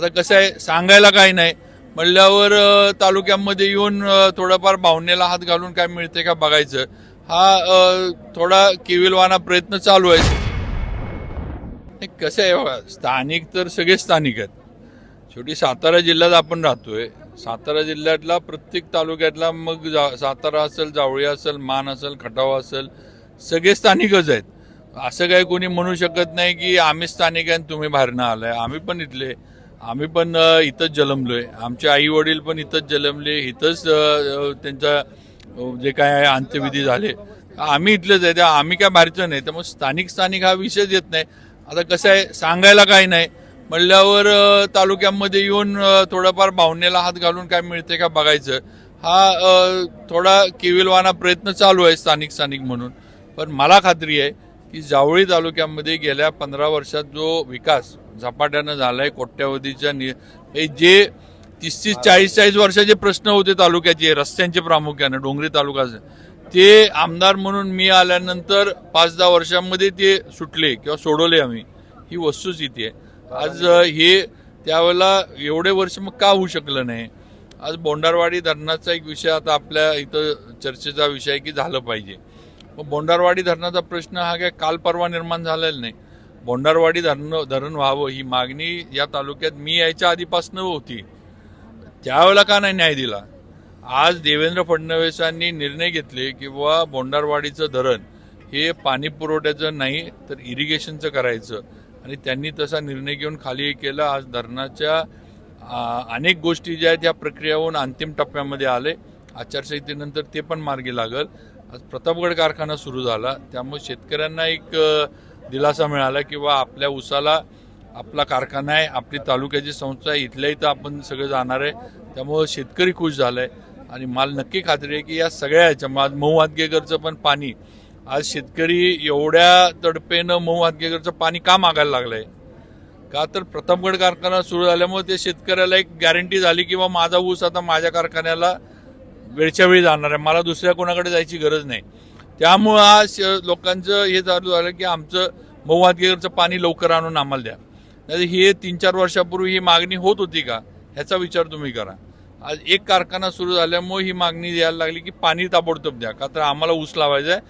आता कसं आहे सांगायला काही नाही. म्हणल्यावर तालुक्यांमध्ये तालुक्यामध्ये येऊन थोडंफार भावनेला हात घालून काय मिळते का बघायचं. हा थोडा किविलवाना प्रयत्न चालू आहे. नाही, कसं आहे बघा स्थानिक तर सगळे स्थानिक आहेत. शेवटी सातारा जिल्ह्यात आपण राहतोय. सातारा जिल्ह्यातला प्रत्येक तालुक्यातला मग जा- सातारा असेल जावळी असेल मान असेल खटाव असेल सगळे स्थानिकच आहेत. असं काही कोणी म्हणू शकत नाही की आम्ही स्थानिक आहे तुम्ही बाहेरनं आलाय. आम्ही पण इथले. आम्ही पण इथंच जन्मलोय. आमचे आई वडील पण इथंच जन्मले. इथंच त्यांचा जे काय आहे अंत्यविधी झाले. आम्ही इथलेच आहे. त्या आम्ही काय बाहेरचं नाही. त्यामुळे स्थानिक स्थानिक हा विषयच येत नाही. आता कसं आहे सांगायला काही नाही. म्हणल्यावर तालुक्यांमध्ये तालुक्यामध्ये येऊन थोडंफार भावनेला हात घालून काय मिळते का बघायचं. हा थोडा केविलवाना प्रयत्न चालू आहे स्थानिक स्थानिक म्हणून. पण मला खात्री आहे की जावळी तालुक्यामध्ये गेल्या पंधरा वर्षात जो विकास झपाट्यानं झालाय कोट्यावधीच्या नि हे जे तीस तीस चाळीस चाळीस वर्षाचे प्रश्न होते तालुक्याचे रस्त्यांचे प्रामुख्यानं डोंगरी तालुक्याचे ते आमदार म्हणून मी आल्यानंतर पाच दहा वर्षांमध्ये ते सुटले किंवा सोडवले आम्ही. ही वस्तुस्थिती आहे. आज हे त्यावेळेला एवढे वर्ष मग का होऊ शकलं नाही? आज बोंडारवाडी धरणाचा एक विषय आता आपल्या इथं चर्चेचा विषय आहे की झालं पाहिजे. मग बोंडारवाडी धरणाचा प्रश्न हा काय काल परवा निर्माण झालेला नाही. बोंडारवाडी धरण धरण व्हावं ही मागणी या तालुक्यात मी यायच्या आधीपासून होती. त्यावेळेला का नाही न्याय दिला? आज देवेंद्र फडणवीसांनी निर्णय घेतले की बुवा बोंडारवाडीचं धरण हे पाणी पुरवठ्याचं नाही तर इरिगेशनचं करायचं. आणि त्यांनी तसा निर्णय घेऊन खाली केला. आज धरणाच्या अनेक गोष्टी ज्या आहेत या प्रक्रियाहून अंतिम टप्प्यामध्ये आले. आचारसंहितेनंतर ते पण मार्गी लागल. आज प्रतापगड कारखाना सुरू झाला. त्यामुळे शेतकऱ्यांना एक दिलासा मिळाला किंवा आपल्या उसाला आपला कारखाना आहे आपली तालुक्याची संस्था आहे इथल्या इथं आपण सगळं जाणार आहे. त्यामुळं शेतकरी खुश झालाय. आणि मला नक्की खात्री आहे की या सगळ्या ह्याच्या आज मऊ हातगेकरचं पण पाणी आज शेतकरी एवढ्या तडपेनं मऊ हातगेकरचं पाणी का मागायला लागलंय? का तर प्रतापगड कारखाना सुरू झाल्यामुळे ते शेतकऱ्याला एक गॅरंटी झाली किंवा माझा ऊस आता माझ्या कारखान्याला वेळच्या वेळी जाणार आहे. मला दुसऱ्या कोणाकडे जायची गरज नाही. त्यामुळं आज श- लोकांचं हे चालू झालं की आमचं मऊ पाणी लवकर आणून आम्हाला द्या. नाही हे तीन चार वर्षापूर्वी ही मागणी होत होती का? ह्याचा विचार तुम्ही करा. आज एक कारखाना सुरू झाल्यामुळे ही मागणी द्यायला लागली की पाणी ताबडतोब द्या. का तर आम्हाला ऊस लावायचा आहे